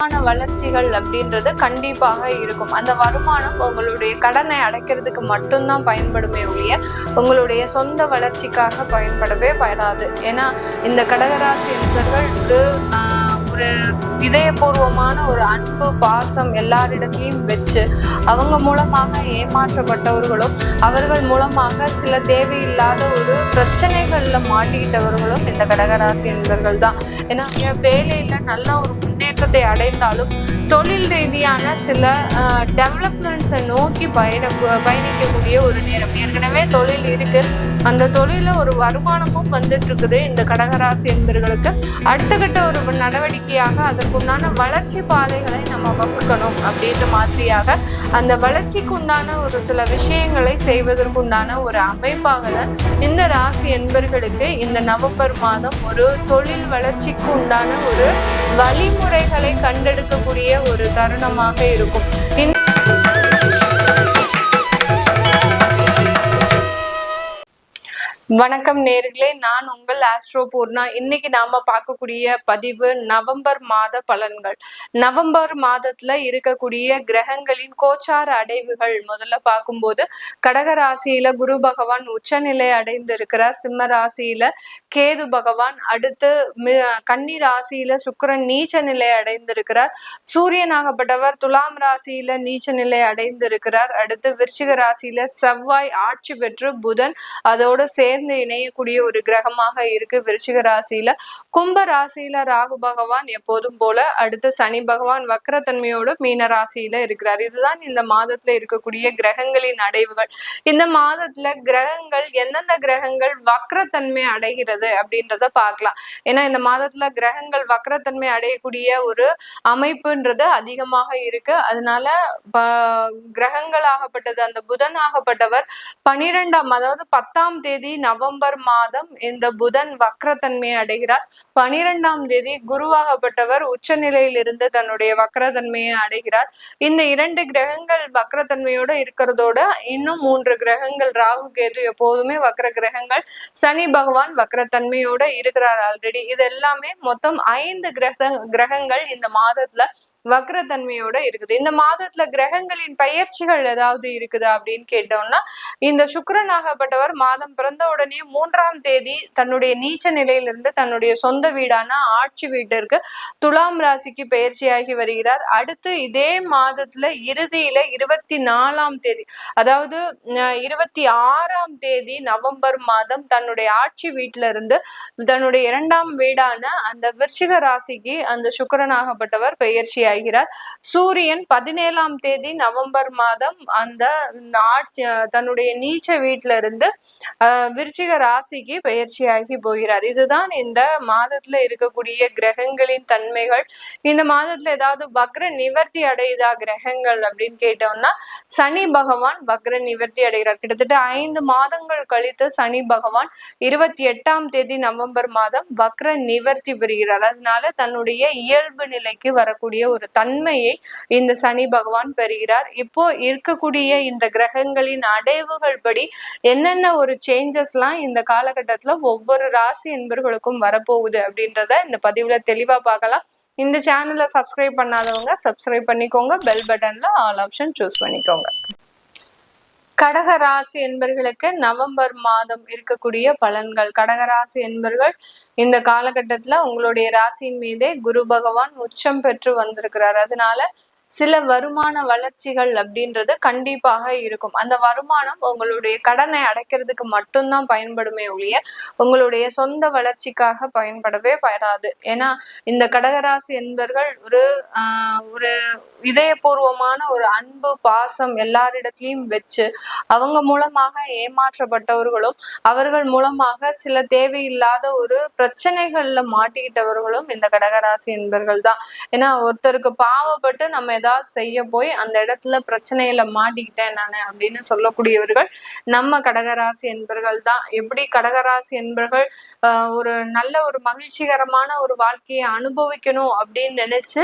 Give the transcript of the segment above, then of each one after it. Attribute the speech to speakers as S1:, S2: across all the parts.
S1: வருமான வளர்ச்சிகள் அப்படின்றது கண்டிப்பாக இருக்கும். அந்த வருமானம் உங்களுடைய கடனை அடைக்கிறதுக்கு மட்டும்தான் பயன்படுமே ஒழிய உங்களுடைய சொந்த வளர்ச்சிக்காக பயன்படவே பயனாது ஏன்னா இந்த கடகராசி என்பவர்கள் ஒரு ஒரு இதயபூர்வமான ஒரு அன்பு பாசம் எல்லாரிடத்தையும் வச்சு அவங்க மூலமாக ஏமாற்றப்பட்டவர்களும் அவர்கள் மூலமாக சில தேவையில்லாத ஒரு பிரச்சனைகளில் மாட்டிக்கிட்டவர்களும் இந்த கடகராசி என்பவர்கள் தான். ஏன்னா இங்க வேலையில் நல்ல ஒரு முன்னேற்றத்தை அடைந்தாலும் தொழில் ரீதியான சில டெவலப்மெண்ட்ஸை நோக்கி பயண பயணிக்கக்கூடிய ஒரு நேரம். ஏற்கனவே தொழில் இருக்கு. அந்த தொழில ஒரு வருமானமும் வந்துட்டு இருக்குது இந்த கடகராசி என்பவர்களுக்கு அடுத்த கட்ட ஒரு நடவடிக்கையாக அதற்குண்டான வளர்ச்சி பாதைகளை நம்ம வகுக்கணும் அப்படின்ற மாதிரியாக அந்த வளர்ச்சிக்கு உண்டான ஒரு சில விஷயங்களை செய்வதற்குண்டான ஒரு அமைப்பாக தான் இந்த ராசி என்பர்களுக்கு இந்த நவம்பர் மாதம் ஒரு தொழில் வளர்ச்சிக்கு உண்டான ஒரு வழிமுறைகள் கண்டெடுக்கக்கூடிய ஒரு தருணமாக இருக்கும். வணக்கம் நேர்களே. நான் உங்கள் ஆஸ்ட்ரோ பூர்ணா. இன்னைக்கு நாம பார்க்கக்கூடிய பதிவு நவம்பர் மாத பலன்கள். நவம்பர் மாதத்துல இருக்கக்கூடிய கிரகங்களின் கோச்சார அடைவுகள். முதல்ல பார்க்கும்போது கடக ராசியில குரு பகவான் உச்சநிலை அடைந்திருக்கிறார். சிம்ம ராசியில கேது பகவான் அடுத்து கன்னி ராசியில சுக்கிரன் நீச்ச நிலை அடைந்திருக்கிறார். சூரியனாகப்பட்டவர் துலாம் ராசியில நீச்ச நிலை அடைந்திருக்கிறார். அடுத்து விருச்சிக ராசியில செவ்வாய் ஆட்சி பெற்று புதன் அதோட சேர்ந்து இணையக்கூடிய ஒரு கிரகமாக இருக்கு விருச்சிக ராசியில. கும்ப ராசியில ராகு பகவான் எப்போதும் போல அடுத்து சனி பகவான் வக்ரத்தன்மையோடு மீன ராசியில இருக்கிறார். இதுதான் இந்த மாதத்துல இருக்கக்கூடிய கிரகங்களின் அடைவுகள். இந்த மாதத்துல கிரகங்கள் எந்தெந்த கிரகங்கள் வக்ரத்தன்மை அடைகிறது அப்படின்றத பார்க்கலாம். ஏன்னா இந்த மாதத்துல கிரகங்கள் வக்ரத்தன்மை அடையக்கூடிய ஒரு அமைப்புன்றது அதிகமாக இருக்கு. அதனால கிரகங்கள் ஆகப்பட்டது அந்த புதன் ஆகப்பட்டவர் பனிரெண்டாம் அதாவது பத்தாம் தேதி நவம்பர் மாதம் இந்த புதன் வக்ரத்தன்மை அடைகிறார். பனிரெண்டாம் தேதி குருவாகப்பட்டவர் உச்சநிலையில் இருந்து தன்னுடைய வக்ரத்தன்மையை அடைகிறார். இந்த இரண்டு கிரகங்கள் வக்ரத்தன்மையோட இருக்கிறதோட இன்னும் மூன்று கிரகங்கள் ராகு கேது எப்போதுமே வக்ர கிரகங்கள். சனி பகவான் வக்ரத்தன்மையோட இருக்கிறார் ஆல்ரெடி இது எல்லாமே மொத்தம் ஐந்து கிரக கிரகங்கள் இந்த மாதத்துல வக்ரத்தன்மையோட இருக்குது. இந்த மாதத்துல கிரகங்களின் பயிற்சிகள் ஏதாவது இருக்குது அப்படின்னு கேட்டோம்னா இந்த சுக்கரனாகப்பட்டவர் மாதம் பிறந்த உடனே மூன்றாம் தேதி தன்னுடைய நீச்ச நிலையிலிருந்து தன்னுடைய சொந்த வீடான ஆட்சி வீட்டிற்கு துலாம் ராசிக்கு பயிற்சியாகி வருகிறார். அடுத்து இதே மாதத்துல இறுதியில இருபத்தி நாலாம் தேதி அதாவது இருபத்தி ஆறாம் தேதி நவம்பர் மாதம் தன்னுடைய ஆட்சி வீட்டில இருந்து தன்னுடைய இரண்டாம் வீடான அந்த விருச்சிக ராசிக்கு அந்த சுக்கரனாகப்பட்டவர் பயிற்சியாக ஆகிறார் சூரியன் பதினேழாம் தேதி நவம்பர் மாதம் அந்த தன்னுடைய நீச்ச வீட்டில இருந்து விருச்சிக ராசிக்கு பயிற்சியாகி போகிறார். இதுதான் இந்த மாதத்துல இருக்கக்கூடிய கிரகங்களின் தன்மைகள். இந்த மாதத்துல ஏதாவது வக்ர நிவர்த்தி அடையுதா கிரகங்கள் அப்படின்னு கேட்டோம்னா சனி பகவான் வக்ர நிவர்த்தி அடைகிறார். கிட்டத்தட்ட ஐந்து மாதங்கள் கழித்து சனி பகவான் இருபத்தி எட்டாம் தேதி நவம்பர் மாதம் வக்ர நிவர்த்தி பெறுகிறார். அதனால தன்னுடைய இயல்பு நிலைக்கு வரக்கூடிய ஒரு தன்மையை இந்த சனி பகவான் பெறுகிறார். இப்போ இருக்கக்கூடிய இந்த கிரகங்களின் அடைவுகள் படி என்னென்ன ஒரு சேஞ்சஸ்லாம் இந்த காலகட்டத்துல ஒவ்வொரு ராசி என்பர்களுக்கும் வரப்போகுது அப்படின்றத இந்த பதிவுல தெளிவா பார்க்கலாம். இந்த சேனலை சப்ஸ்கிரைப் பண்ணாதவங்க சப்ஸ்கிரைப் பண்ணிக்கோங்க. பெல் பட்டனில் ஆல் ஆப்ஷன் சூஸ் பண்ணிக்கோங்க. கடக ராசி என்பர்களுக்கு நவம்பர் மாதம் இருக்கக்கூடிய பலன்கள். கடகராசி என்பர்கள் இந்த காலகட்டத்துல உங்களுடைய ராசியின் மீதே குரு பகவான் உச்சம் பெற்று வந்திருக்கிறார். அதனால சில வருமான வளர்ச்சிகள் அப்படின்றது கண்டிப்பாக இருக்கும். அந்த வருமானம் உங்களுடைய கடனை அடைக்கிறதுக்கு மட்டும்தான் பயன்படுமே ஒழிய உங்களுடைய சொந்த வளர்ச்சிக்காக பயன்படவே பயனாது ஏன்னா இந்த கடகராசி என்பர்கள் ஒரு ஆஹ் ஒரு இதயபூர்வமான ஒரு அன்பு பாசம் எல்லாரிடத்திலையும் வச்சு அவங்க மூலமாக ஏமாற்றப்பட்டவர்களும் அவர்கள் மூலமாக சில தேவையில்லாத ஒரு பிரச்சனைகள்ல மாட்டிக்கிட்டவர்களும் இந்த கடகராசி என்பர்கள் தான். ஏன்னா ஒருத்தருக்கு பாவப்பட்டு நம்ம ஏதாவது செய்ய போய் அந்த இடத்துல பிரச்சனையில மாட்டிக்கிட்டேன் நான் அப்படின்னு சொல்லக்கூடியவர்கள் நம்ம கடகராசி என்பர்கள் தான். எப்படி கடகராசி என்பர்கள் ஆஹ் ஒரு நல்ல ஒரு மகிழ்ச்சிகரமான ஒரு வாழ்க்கையை அனுபவிக்கணும் அப்படின்னு நினைச்சு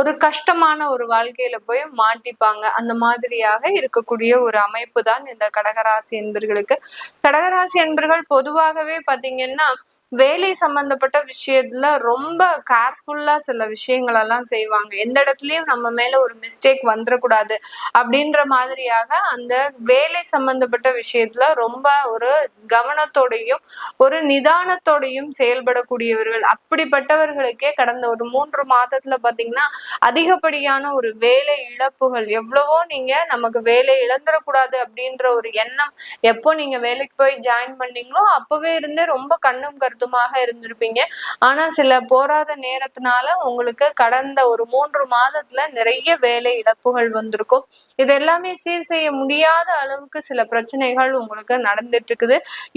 S1: ஒரு கஷ்டமான ஒரு வாழ்க்கையில போய் மாட்டிப்பாங்க. அந்த மாதிரியாக இருக்கக்கூடிய ஒரு அமைப்பு தான் இந்த கடகராசி என்பர்களுக்கு. கடகராசி என்பர்கள் பொதுவாகவே பாத்தீங்கன்னா வேலை சம்பந்தப்பட்ட விஷயத்துல ரொம்ப கேர்ஃபுல்லா சில விஷயங்கள் எல்லாம் செய்வாங்க. எந்த இடத்துலயும் நம்ம மேல ஒரு மிஸ்டேக் வந்துடக்கூடாது அப்படின்ற மாதிரியாக அந்த வேலை சம்பந்தப்பட்ட விஷயத்துல ரொம்ப ஒரு கவனத்தோடையும் ஒரு நிதானத்தோடையும் செயல்படக்கூடியவர்கள். அப்படிப்பட்டவர்களுக்கே கடந்த ஒரு மூன்று மாதத்துல பாத்தீங்கன்னா அதிகப்படியான ஒரு வேலை இழப்புகள் எவ்வளவோ நீங்க நமக்கு வேலை இழந்துடக்கூடாது அப்படின்ற ஒரு எண்ணம் எப்போ நீங்க வேலைக்கு போய் ஜாயின் பண்ணீங்களோ அப்பவே இருந்தே ரொம்ப கண்ணும் கருத்து கருத்துமாக இருந்திருப்பீங்க. ஆனா சில போராத நேரத்தினால உங்களுக்கு கடந்த ஒரு மூன்று மாதத்துல நிறைய வேலை இழப்புகள் வந்திருக்கும். இது எல்லாமே சீர் செய்ய முடியாத அளவுக்கு சில பிரச்சனைகள் உங்களுக்கு நடந்துட்டு இருக்குது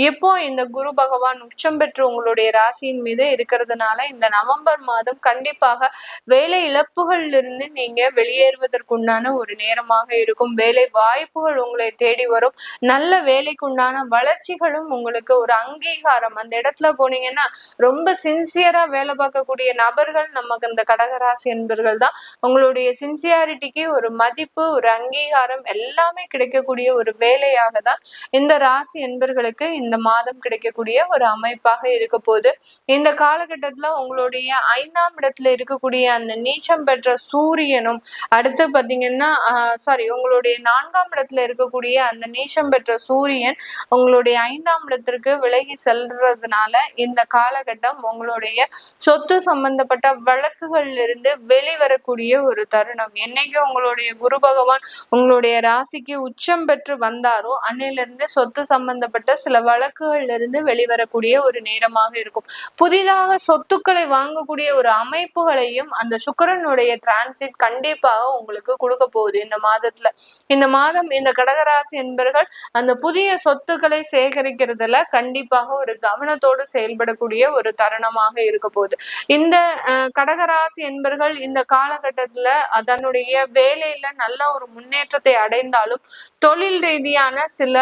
S1: இப்போ இந்த குரு பகவான் உச்சம் பெற்று உங்களுடைய ராசியின் மீது இருக்கிறதுனால இந்த நவம்பர் மாதம் கண்டிப்பாக வேலை இழப்புகள் இருந்து நீங்க வெளியேறுவதற்குண்டான ஒரு நேரமாக இருக்கும். வேலை வாய்ப்புகள் உங்களை தேடி வரும். நல்ல வேலைக்குண்டான வளர்ச்சிகளும் உங்களுக்கு ஒரு அங்கீகாரம் அந்த இடத்துல போனீங்கன்னா ரொம்ப சின்சியரா வேலை பார்க்கக்கூடிய நபர்கள் நமக்கு இந்த கடகராசி என்பர்கள் தான். உங்களுடைய சின்சியாரிட்டிக்கு ஒரு மதிப்பு ஒரு அங்கீகாரம் எல்லாமே கிடைக்கக்கூடிய ஒரு வேலையாக தான் இந்த ராசி என்பர்களுக்கு இந்த மாதம் கிடைக்கக்கூடிய ஒரு அமைப்பாக இருக்க போது இந்த காலகட்டத்துல உங்களுடைய ஐந்தாம் இடத்துல இருக்கக்கூடிய அந்த நீச்சம் பெற்ற சூரியனும் அடுத்து பாத்தீங்கன்னா சாரி உங்களுடைய நான்காம் இடத்துல இருக்கக்கூடிய அந்த நீச்சம் பெற்ற சூரியன் உங்களுடைய ஐந்தாம் இடத்திற்கு விலகி செல்றதுனால இந்த காலகட்டம் உங்களுடைய சொத்து சம்பந்தப்பட்ட வழக்குகள்ல இருந்து வெளிவரக்கூடிய ஒரு தருணம். என்னைக்கு உங்களுடைய குரு பகவான் உங்களுடைய ராசிக்கு உச்சம் பெற்று வந்தாரோ அன்னையில இருந்து சொத்து சம்பந்தப்பட்ட சில வழக்குகள்ல இருந்து வெளிவரக்கூடிய ஒரு நேரமாக இருக்கும். புதிதாக சொத்துக்களை வாங்கக்கூடிய ஒரு அமைப்புகளையும் அந்த சுக்கரனுடைய டிரான்சிட் கண்டிப்பாக உங்களுக்கு கொடுக்க போகுது. இந்த மாதத்துல இந்த மாதம் இந்த கடகராசி என்பர்கள் அந்த புதிய சொத்துக்களை சேகரிக்கிறதுல கண்டிப்பாக ஒரு கவனத்தோடு செயல் பயன்படக்கூடிய ஒரு தருணமாக இருக்க போகுது. இந்த கடகராசி என்பர்கள் இந்த காலகட்டத்துல அதனுடைய வேலையில நல்ல ஒரு முன்னேற்றத்தை அடைந்தாலும் தொழில் ரீதியான சில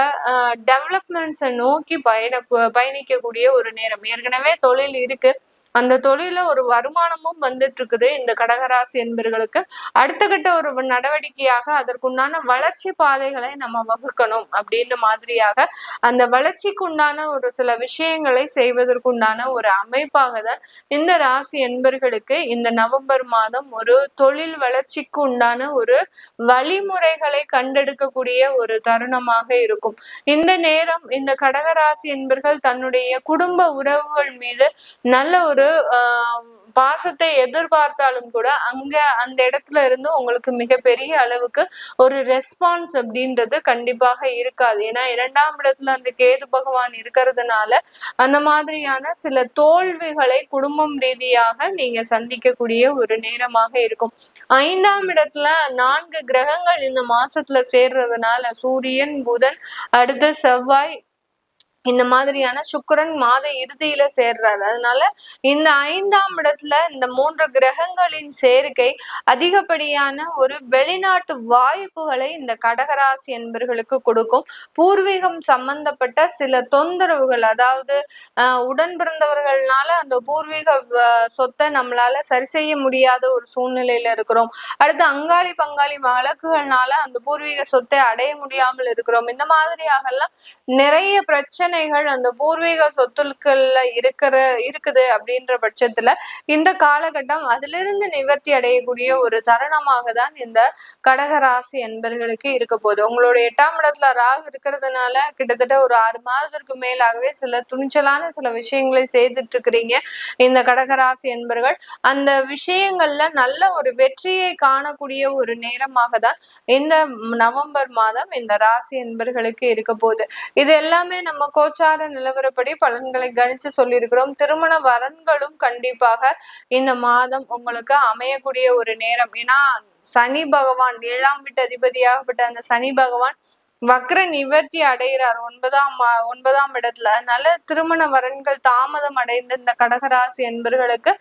S1: டெவலப்மெண்ட்ஸை நோக்கி பயண பயணிக்கக்கூடிய ஒரு நேரம். ஏற்கனவே தொழில் இருக்கு. அந்த தொழில ஒரு வருமானமும் வந்துட்டு இருக்குது இந்த கடகராசி என்பர்களுக்கு அடுத்த கட்ட ஒரு நடவடிக்கையாக அதற்குண்டான வளர்ச்சி பாதைகளை நம்ம வகுக்கணும் அப்படின்னு மாதிரியாக அந்த வளர்ச்சிக்கு உண்டான ஒரு சில விஷயங்களை செய்வதற்குண்டான ஒரு அமைப்பாக தான் இந்த ராசி என்பர்களுக்கு இந்த நவம்பர் மாதம் ஒரு தொழில் வளர்ச்சிக்கு உண்டான ஒரு வழிமுறைகளை கண்டெடுக்கக்கூடிய ஒரு தருணமாக இருக்கும். இந்த நேரம் இந்த கடகராசி என்பர்கள் தன்னுடைய குடும்ப உறவுகள் மீது நல்ல ஒரு பாசத்தை எதிர்பார்த்தாலும் கூட அங்க அந்த இடத்துல இருந்து உங்களுக்கு மிகப்பெரிய அளவுக்கு ஒரு ரெஸ்பான்ஸ் அப்படின்றது கண்டிப்பாக இருக்காது. ஏன்னா இரண்டாம் இடத்துல அந்த கேது பகவான் இருக்கிறதுனால அந்த மாதிரியான சில தோல்விகளை குடும்பம் ரீதியாக நீங்க சந்திக்கக்கூடிய ஒரு நேரமாக இருக்கும். ஐந்தாம் இடத்துல நான்கு கிரகங்கள் இந்த மாசத்துல சேர்றதுனால சூரியன் புதன் அடுத்து செவ்வாய் இந்த மாதிரியான சுக்கரன் மாத இறுதியில சேர்றாரு. அதனால இந்த ஐந்தாம் இடத்துல இந்த மூன்று கிரகங்களின் சேர்க்கை அதிகப்படியான ஒரு வெளிநாட்டு வாய்ப்புகளை இந்த கடகராசி என்பர்களுக்கு கொடுக்கும். பூர்வீகம் சம்பந்தப்பட்ட சில தொந்தரவுகள் அதாவது உடன் பிறந்தவர்கள்னால அந்த பூர்வீக சொத்தை நம்மளால சரி செய்ய முடியாத ஒரு சூழ்நிலையில இருக்கிறோம். அடுத்து அங்காளி பங்காளி வழக்குகள்னால அந்த பூர்வீக சொத்தை அடைய முடியாமல் இருக்கிறோம். இந்த மாதிரியாக எல்லாம் நிறைய பிரச்சனை பிரச்சனைகள் அந்த பூர்வீக சொத்துக்கள்ல இருக்கிற இருக்குது அப்படின்ற பட்சத்துல இந்த காலகட்டம் அதிலிருந்து நிவர்த்தி அடையக்கூடிய ஒரு தருணமாக தான் இந்த கடகராசி என்பர்களுக்கு இருக்க போகுது. உங்களோட எட்டாம் இடத்துல ராகு இருக்கிறதுனால கிட்டத்தட்ட ஒரு ஆறு மாதத்திற்கு மேலாகவே சில துணிச்சலான சில விஷயங்களை செய்துட்டு இருக்கிறீங்க இந்த கடகராசி என்பர்கள் அந்த விஷயங்கள்ல நல்ல ஒரு வெற்றியை காணக்கூடிய ஒரு நேரமாக தான் இந்த நவம்பர் மாதம் இந்த ராசி என்பர்களுக்கு இருக்க போகுது. இது எல்லாமே நமக்கு கோச்சார நிலவரப்படி பலன்களை கணிச்சு சொல்லியிருக்கிறோம். திருமண வரன்களும் கண்டிப்பாக இந்த மாதம் உங்களுக்கு அமையக்கூடிய ஒரு நேரம். ஏன்னா சனி பகவான் ஏழாம் வீட்டு அதிபதியாகப்பட்ட அந்த சனி பகவான் வக்ர நிவர்த்தி அடைகிறார். ஒன்பதாம் ஒன்பதாம் இடத்துல. அதனால திருமண வரன்கள் தாமதம் அடைந்த இந்த கடகராசி என்பர்களுக்கு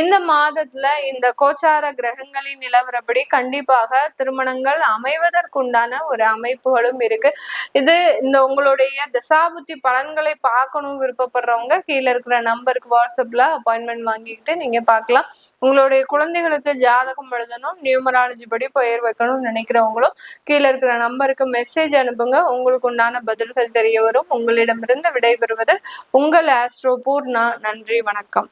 S1: இந்த மாதத்துல இந்த கோச்சார கிரகங்களின் நிலவரப்படி கண்டிப்பாக திருமணங்கள் அமைவதற்குண்டான ஒரு அமைப்புகளும் இருக்கு. இது இந்த உங்களுடைய தசாபுத்தி பலன்களை பார்க்கணும் விருப்பப்படுறவங்க கீழே இருக்கிற நம்பருக்கு வாட்ஸ்அப்ல அப்பாயின்மெண்ட் வாங்கிக்கிட்டு நீங்க பார்க்கலாம். உங்களுடைய குழந்தைகளுக்கு ஜாதகம் எழுதணும் நியூமராலஜி படி பெயர் வைக்கணும்னு நினைக்கிறவங்களும் கீழே இருக்கிற நம்பருக்கு மெசேஜ் அனுப்புங்க. உங்களுக்கு உண்டான பதில்கள் தெரிய வரும். உங்களிடமிருந்து விடைபெறுவது உங்கள் ஆஸ்ட்ரோ பூர்ணா. நன்றி வணக்கம்.